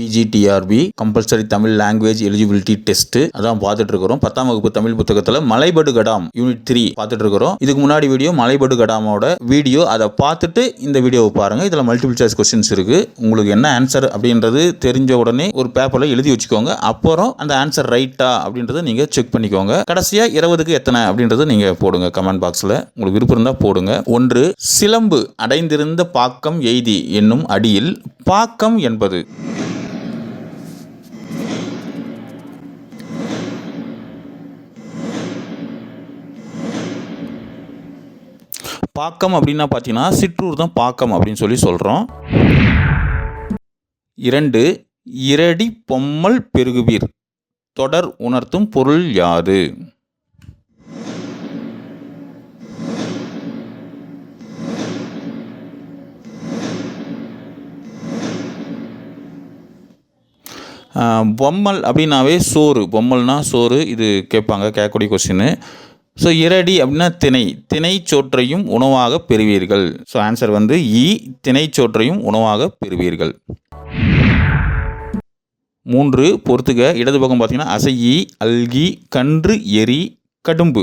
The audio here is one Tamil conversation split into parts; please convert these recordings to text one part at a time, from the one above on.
PGTRB compulsory Tamil language eligibility test அதான் பார்த்துட்டு இருக்கிறோம் பத்தாம் வகுப்பு தமிழ் புத்தகத்தில் மலைபடு கடாம் யூனிட் த்ரீ பார்த்துட்டு இருக்கிறோம் இதுக்கு முன்னாடி வீடியோ மலைபடு கடாமோட வீடியோ அதை பார்த்துட்டு இந்த வீடியோவை பாருங்க. இதில் மல்டிபிள் சாய்ஸ் கொஸ்டின்ஸ் இருக்கு. உங்களுக்கு என்ன ஆன்சர் அப்படின்றது தெரிஞ்ச உடனே ஒரு பேப்பரில் எழுதி வச்சுக்கோங்க. அப்புறம் அந்த ஆன்சர் ரைட்டா அப்படின்றத நீங்க செக் பண்ணிக்கோங்க. கடைசியா இருபதுக்கு எத்தனை அப்படின்றத நீங்க போடுங்க கமெண்ட் பாக்ஸ்ல உங்களுக்கு விருப்பம் இருந்தால் போடுங்க. ஒன்று சிலம்பு அடைந்திருந்த பாக்கம் எய்தி என்னும் அடியில் பாக்கம் என்பது. பாக்கம் அப்படின்னா பார்த்தீங்கன்னா சிற்றூர் தான் பாக்கம் அப்படின்னு சொல்லி சொல்கிறோம் இரண்டு இரடி பொம்மல் பெருகுவீர். தொடர் உணர்த்தும் பொருள் யாது? ஆஹ், பொம்மல் அப்படின்னாவே சோறு. பொம்மல்னா சோறு இது கேட்பாங்க கேட்கக்கூடிய கொஸ்டின்னு ஸோ இரடி அப்படின்னா திணை. திணை சோற்றையும் உணவாக பெறுவீர்கள். ஸோ ஆன்சர் வந்து இ திணை சோற்றையும் உணவாக பெறுவீர்கள். மூன்று பொறுத்துக. இடது பக்கம் பார்த்தீங்கன்னா அசையி அல்கி கன்று எரி கடும்பு.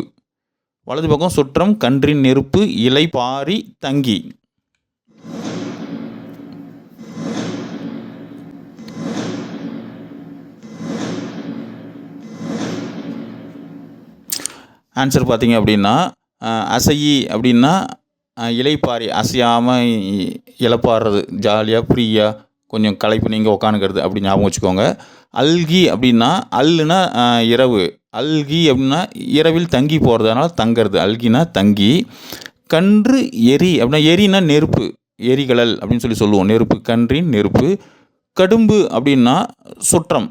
வலது பக்கம் சுற்றம் கன்றின் நெருப்பு இலை பாரி தங்கி. ஆன்சர் பார்த்தீங்க அப்படின்னா அசையி அப்படின்னா இலைப்பாரி அசையாமல் இலைப்பாடுறது ஜாலியாக ஃப்ரீயாக கொஞ்சம் களைப்பு நீங்கள் உக்காந்துக்கிறது அப்படி ஞாபகம் வச்சுக்கோங்க. அல்கி அப்படின்னா அல்லுனா இரவு. அல்கி அப்படின்னா இரவில் தங்கி போகிறதுனால தங்கிறது. அல்கினா தங்கி. கன்று எரி அப்படின்னா எரினா நெருப்பு எரிகலல் அப்படின்னு சொல்லி சொல்லுவோம். நெருப்பு கன்றின் நெருப்பு. கடும்பு அப்படின்னா சுற்றம்.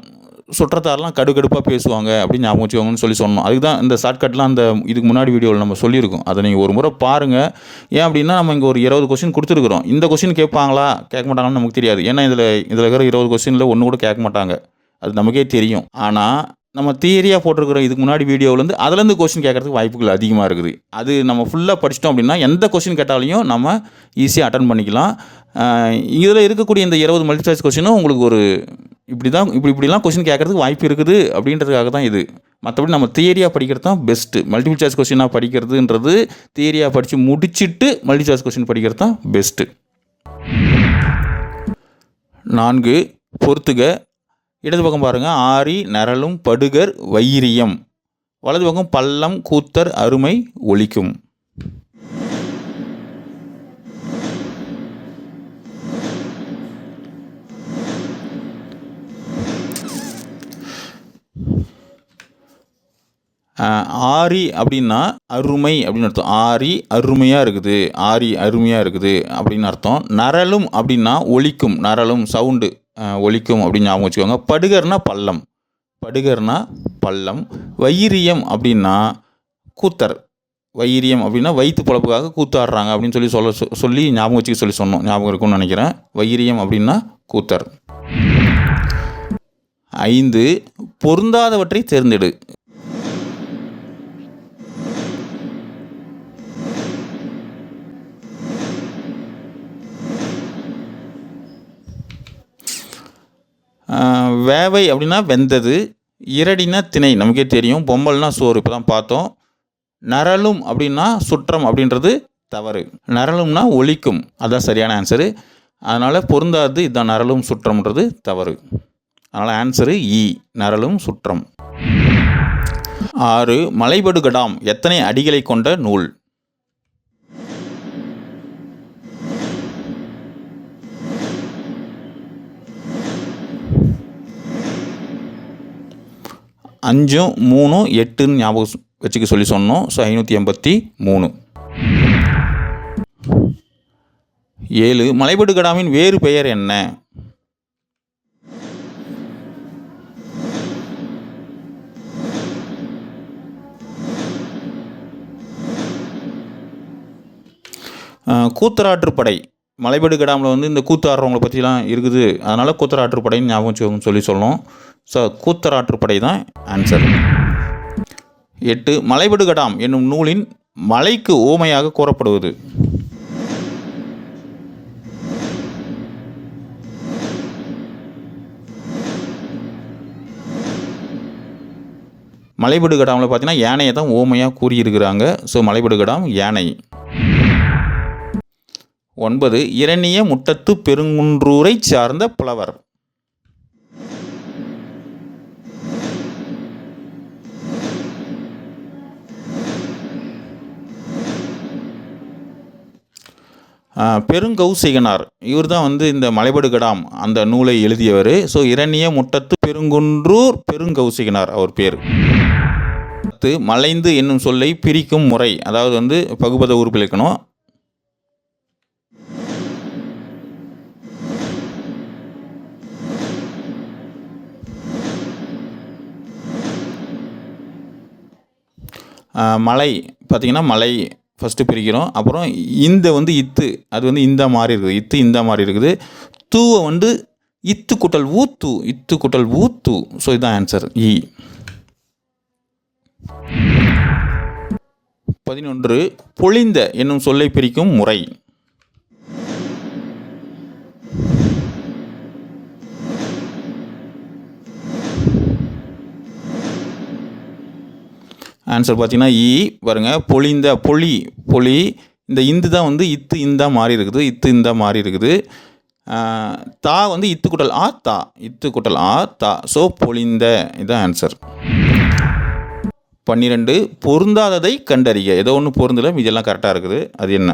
சுற்றத்தாரெலாம் கடுகடுப்பாக பேசுவாங்க அப்படின்னு ஞாபகம் வச்சுக்கோங்கன்னு சொல்லி சொன்னோம் அதுக்கு தான் இந்த ஷார்ட்கட்லாம் அந்த இதுக்கு முன்னாடி வீடியோவில் நம்ம சொல்லியிருக்கோம். அதை நீங்கள் ஒரு முறை பாருங்கள் ஏன் அப்படின்னா நம்ம இங்கே ஒரு இருபது கொஸ்டின் கொடுத்துருக்குறோம். இந்த கொஸ்டின் கேட்பாங்களா? கேட்க மாட்டாங்கன்னு நமக்கு தெரியாது. ஏன்னா இதில் இதில் இருக்கிற இருபது கொஸ்டினில் ஒன்று கூட கேட்க மாட்டாங்க. அது நமக்கே தெரியும். ஆனால் நம்ம தியரியாக போட்டிருக்கிற இதுக்கு முன்னாடி வீடியோவிலேருந்து அதுலேருந்து கொஸ்டின் கேட்கறதுக்கு வாய்ப்புகள் அதிகமாக இருக்குது. அது நம்ம ஃபுல்லாக படிச்சிட்டோம் அப்படின்னா எந்த கொஸ்டின் கேட்டாலையும் நம்ம ஈஸியாக அட்டன் பண்ணிக்கலாம். இதில் இருக்கக்கூடிய இந்த இருபது மல்டிபிளைஸ் கொஸ்டினும் உங்களுக்கு ஒரு இப்படி தான் இப்படி இப்படிலாம் கொஸ்டின் கேட்கறதுக்கு வாய்ப்பு இருக்குது அப்படின்றதுக்காக தான் இது. மற்றபடி நம்ம தியரியாக படிக்கிறது தான் பெஸ்ட்டு மல்டிபிள் சாய்ஸ் கொஸ்டினாக படிக்கிறதுன்றது தியரியாக படித்து முடிச்சிட்டு மல்டிபிள் சாய்ஸ் கொஸ்டின் படிக்கிறது தான் பெஸ்ட்டு நான்கு பொறுத்துக. இடது பக்கம் பாருங்கள் ஆரி நரலும் படுகர் வைரியம். வலது பக்கம் பள்ளம் கூத்தர் அருமை ஒழிக்கும் ஆரி அப்படின்னா அருமை அப்படின்னு அர்த்தம். ஆரி அருமையாக இருக்குது. ஆரி அருமையாக இருக்குது அப்படின்னு அர்த்தம். நரலும் அப்படின்னா ஒலிக்கும். நரலும் சவுண்டு ஒலிக்கும் அப்படின்னு ஞாபகம் வச்சுக்கோங்க. படுகர்னா பள்ளம். படுகர்னா பள்ளம். வைரியம் அப்படின்னா கூத்தர். வைரியம் அப்படின்னா வயிற்று பொழப்புக்காக கூத்தாடுறாங்க அப்படின்னு சொல்லி சொல்ல சொ- சொல்லி ஞாபகம் வச்சுக்க சொல்லி சொன்னோம். ஞாபகம் இருக்கும்னு நினைக்கிறேன். வைரியம் அப்படின்னா கூத்தர். ஐந்து பொருந்தாதவற்றை தேர்ந்தெடு. வேவை அப்படின்னா வெந்தது இரடினா திணை நமக்கே தெரியும். பொம்பல்னா சோறு இப்போ தான் பார்த்தோம். நரலும் அப்படின்னா சுற்றம் அப்படின்றது தவறு. நரலும்னா ஒலிக்கும் அதுதான் சரியான ஆன்சரு அதனால் பொருந்தாது இதுதான் நரலும் சுற்றம்ன்றது தவறு. அதனால் ஆன்சரு இ நரலும் சுற்றம். ஆறு மலைபடுகடாம் எத்தனை அடிகளை கொண்ட நூல்? அஞ்சும் மூணும் எட்டுன்னு ஞாபகம் வச்சுக்க சொல்லி சொன்னோம். ஸோ ஐநூற்றி எண்பத்தி மூணு. ஏழு மலைபடு கடாமின் வேறு பெயர் என்ன? கூத்தராற்று கூத்தராற்றுப்படை மலைபடு கடாமில் வந்து இந்த கூத்தாடுறவங்களை பற்றிலாம் இருக்குது. அதனால் கூத்தராற்றுப்படைன்னு ஞாபகம் சொல்லி சொல்லணும் ஸோ கூத்தராற்றுப்படை தான் ஆன்சர் எட்டு மலைபடுகடாம் என்னும் நூலின் மலைக்கு ஓமையாக கூறப்படுவது. மலைபடுகடாமில் பார்த்தீங்கன்னா யானையை தான் ஓமையாக கூறியிருக்கிறாங்க. ஸோ மலைபடுகடாம் யானை. ஒன்பது இரணிய முட்டத்து பெருங்குன்றூரை சார்ந்த புலவர். பெருங்கௌசிகனார். இவர் தான் வந்து இந்த மலைபடு கடாம் அந்த நூலை எழுதியவர். ஸோ இரணிய முட்டத்து பெருங்குன்றூர் பெருங்கௌசிகனார் அவர் பேர். பத்து மலைந்து என்னும் சொல்லை பிரிக்கும் முறை அதாவது வந்து பகுபத உறுப்பிழக்கணும் மலை பார்த்திங்கன்னா மலை ஃபஸ்ட்டு பிரிக்கிறோம். அப்புறம் இந்த வந்து இத்து அது வந்து இந்த மாதிரி இருக்குது. இத்து இந்த மாதிரி இருக்குது. தூவை வந்து இத்து குட்டல் ஊத்து இத்து குட்டல் ஊத்து. ஸோ இதுதான் ஆன்சர் இ e. பதினொன்று பொழிந்த என்னும் சொல்லை பிரிக்கும் முறை. ஆன்சர் பார்த்தீங்கன்னா இ பாருங்க பொழிந்த பொலி பொலி இந்த இந்து தான் வந்து இத்து இந்தா மாறி இருக்குது இத்து இந்தா மாறி இருக்குது. தா வந்து இத்து குட்டல் ஆ தா இத்து குட்டல் ஆ தா. ஸோ பொழிந்த இதுதான் ஆன்சர் பன்னிரெண்டு பொருந்தாததை கண்டறிய ஏதோ ஒன்று பொருந்தலும் இதெல்லாம் கரெக்டாக இருக்குது. அது என்ன?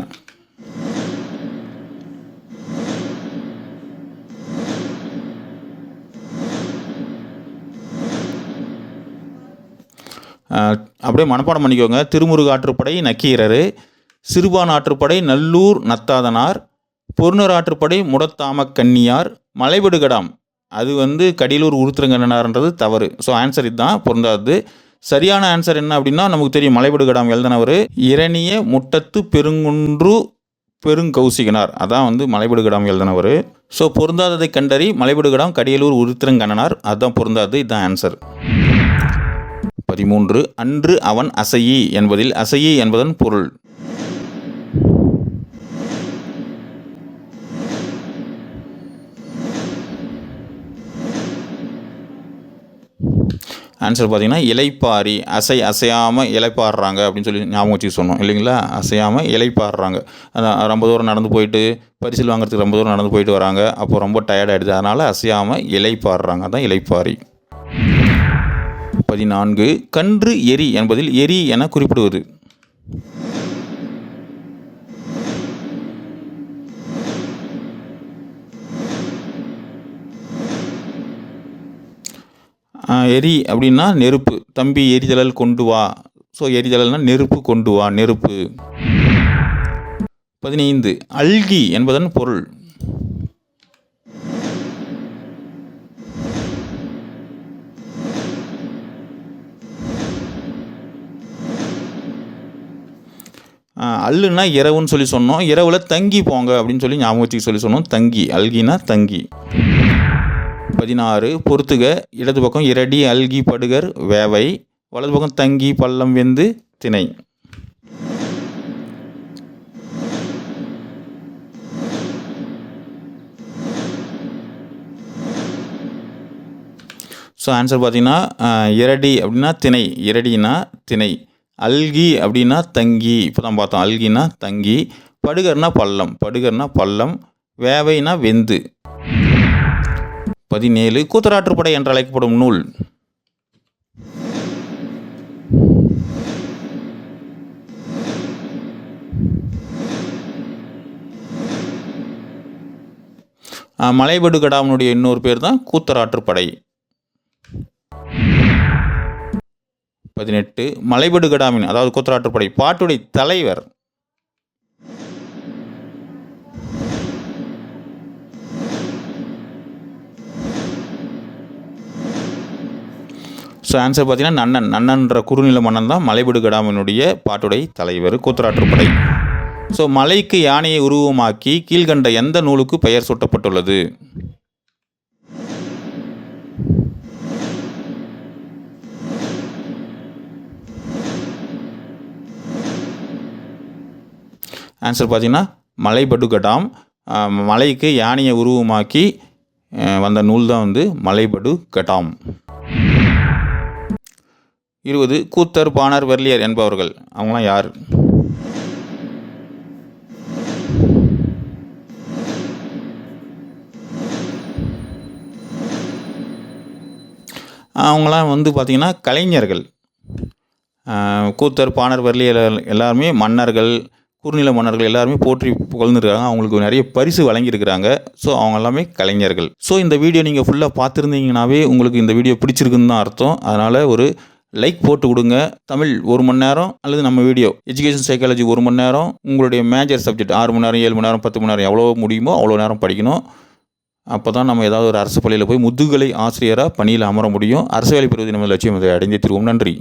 அப்படியே மனப்பாடம் பண்ணிக்கோங்க. திருமுருக ஆற்றுப்படை நக்கீரர் சிறுபான் ஆற்றுப்படை நல்லூர் நத்தாதனார் பொருணர் ஆற்றுப்படை முடத்தாம கன்னியார் மலைபடுகடாம் அது வந்து கடியலூர் உருத்திரங்கண்ணனார்ன்றது தவறு. ஸோ ஆன்சர் இதுதான் பொருந்தாது சரியான ஆன்சர் என்ன அப்படின்னா நமக்கு தெரியும் மலைபடுகடாம் எழுதினவர் இரணிய முட்டத்து பெருங்குன்று பெருங்கௌசிகனார். அதான் வந்து மலைபடுகடாம் எழுதினவர். ஸோ பொருந்தாததை கண்டறி மலைபடுகடாம் கடியலூர் உருத்திரங்கண்ணனார் அதுதான் பொருந்தாது இதுதான் ஆன்சர் பதிமூன்று அன்று அவன் அசையி என்பதில் அசையி என்பதன் பொருள். ஆன்சர் பார்த்தீங்கன்னா இலைப்பாரி அசை அசையாமல் இலைப்பாடுறாங்க அப்படின்னு சொல்லி ஞாபகம் வச்சு சொன்னோம். இல்லைங்களா? அசையாமல் இலைப்பாடுறாங்க ரொம்ப தூரம் நடந்து போயிட்டு பரிசில் வாங்குறதுக்கு ரொம்ப தூரம் நடந்து போயிட்டு வராங்க. அப்போ ரொம்ப டயர்டாகிடுது அதனால் அசையாமல் இலைப்பாடுறாங்க அதுதான் இலைப்பாரி பதினான்கு கன்று எரி என்பதில் எரி என குறிப்பிடுவது. எரி அப்படின்னா நெருப்பு. தம்பி எரிதழல் கொண்டு வா. ஸோ எரிதழல்னால் நெருப்பு கொண்டு வா நெருப்பு. பதினைந்து அல்கி என்பதன் பொருள். அல்லுன்னா இரவுன்னு சொல்லி சொன்னோம். இரவில் தங்கி போங்க அப்படின்னு சொல்லி ஞாபகம் வச்சுக்க சொல்லி சொன்னோம். தங்கி அல்கினா தங்கி. பதினாறு பொறுத்துக. இடது பக்கம் இரடி அல்கி படுகர் வேவை. வலது பக்கம் தங்கி பள்ளம் வெந்து திணை. ஸோ ஆன்சர் பார்த்தீங்கன்னா இரடி அப்படின்னா திணை. இரடினா திணை. அல்கி அப்படின்னா தங்கி இப்போ தான் பார்த்தோம். அல்கினா தங்கி படுகர்னா பள்ளம் படுகர்னா பள்ளம் வேவைனா வெந்து. பதினேழு கூத்தராற்றுப்படை என்று அழைக்கப்படும் நூல். அஹ், மலைபடு கடாமனுடைய இன்னொரு பேர் தான் கூத்தராற்றுப்படை பதினெட்டு மலைபடு கடாமின் அதாவது கூத்தராட்டுப்படை பாட்டுடை தலைவர். ஸோ ஆன்சர் பார்த்தீங்கன்னா நன்னன். நன்னன்ற குறுநில மன்னன் தான் மலைபடு கடாமினுடைய பாட்டுடை தலைவர் கூத்தராட்டுப்படை ஸோ மலைக்கு யானையை உருவமாக்கி கீழ்கண்ட எந்த நூலுக்கு பெயர் சூட்டப்பட்டுள்ளது? ஆன்சர் பார்த்தீங்கன்னா மலைபடுகடாம் மலைக்கு யானையை உருவமாக்கி வந்த நூல் தான் வந்து மலைபடு கட்டாம் இருபது கூத்தர் பாணர் வெர்லியர் என்பவர்கள். அவங்களாம் யார்? அவங்களாம் வந்து பார்த்திங்கன்னா கலைஞர்கள். கூத்தர் பாணர் வெர்லியர் எல்லாருமே மன்னர்கள் குறுநில மன்னர்கள் எல்லாருமே போற்றி புகழ்ந்துருக்காங்க. அவங்களுக்கு நிறைய பரிசு வழங்கியிருக்கிறாங்க. ஸோ அவங்க எல்லாமே கலைஞர்கள். ஸோ இந்த வீடியோ நீங்கள் ஃபுல்லாக பார்த்துருந்தீங்கனாவே உங்களுக்கு இந்த வீடியோ பிடிச்சிருக்குன்னு தான் அர்த்தம். அதனால் ஒரு லைக் போட்டு கொடுங்க தமிழ் ஒரு மணி நேரம் அல்லது நம்ம வீடியோ எஜுகேஷன் சைக்காலஜி ஒரு மணி நேரம் உங்களுடைய மேஜர் சப்ஜெக்ட் ஆறு மணி நேரம் ஏழு மணி நேரம் பத்து மணி நேரம் எவ்வளோ முடியுமோ அவ்வளோ நேரம் படிக்கணும். அப்போ தான் நம்ம ஏதாவது ஒரு அரசு பள்ளியில் போய் முதுகலை ஆசிரியராக பணியில் அமர முடியும். அரசு வேலை பெறுவது நம்ம லட்சியம் அதை அடைந்தே திருவோம். நன்றி.